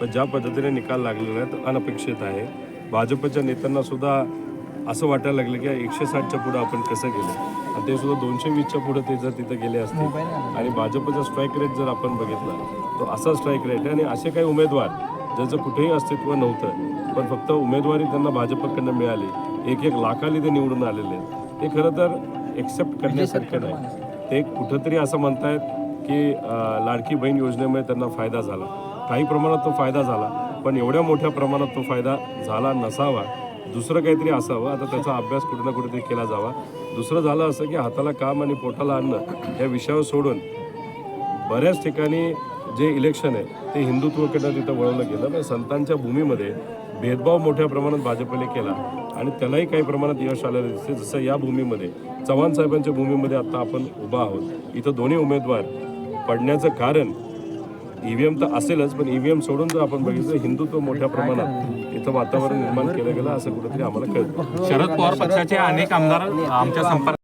पण ज्या पद्धतीने निकाल लागलेला आहे तो अनपेक्षित आहे. भाजपच्या नेत्यांना सुद्धा असं वाटायला लागलं की एकशे साठच्या पुढं आपण कसं गेलो? आणि ते सुद्धा दोनशे वीसच्या पुढं ते जर तिथं गेले असते आणि भाजपचा स्ट्राईक रेट जर आपण बघितला तो असा स्ट्राईक रेट आहे. आणि असे काही उमेदवार ज्याचं कुठेही अस्तित्व नव्हतं पण फक्त उमेदवारी त्यांना भाजपकडनं मिळाली. एक एक लाखाली ते निवडून आलेले आहेत. ते खरं तर एक्सेप्ट करण्यासारखं नाही. ते कुठंतरी असं म्हणतायत की लाडकी बहीण योजनेमुळे त्यांना फायदा झाला. काही प्रमाणात तो फायदा झाला पण एवढ्या मोठ्या प्रमाणात तो फायदा झाला नसावा. दुसरं काहीतरी असावं. आता त्याचा अभ्यास कुठे ना कुठेतरी केला जावा. दुसरं झालं असं की हाताला काम आणि पोटाला अन्न या विषयावर सोडून बऱ्याच ठिकाणी जे इलेक्शन आहे ते हिंदुत्वकडनं तिथं वळवलं गेलं. पण संतांच्या भूमीमध्ये भेदभाव मोठ्या प्रमाणात भाजपने केला आणि त्यालाही काही प्रमाणात यश आलेलं दिसते जसं या भूमीमध्ये चव्हाण साहेबांच्या भूमीमध्ये आता आपण उभा आहोत. इथं दोन्ही उमेदवार पडण्याचं कारण ईव्हीएम तर असेलच पण ईव्हीएम सोडून जर आपण बघितलं हिंदुत्व मोठ्या प्रमाणात इथं वातावरण निर्माण केलं गेलं असं कुठेतरी आम्हाला कळतं. शरद पवार पक्षाचे अनेक आमदार आमच्या संपर्क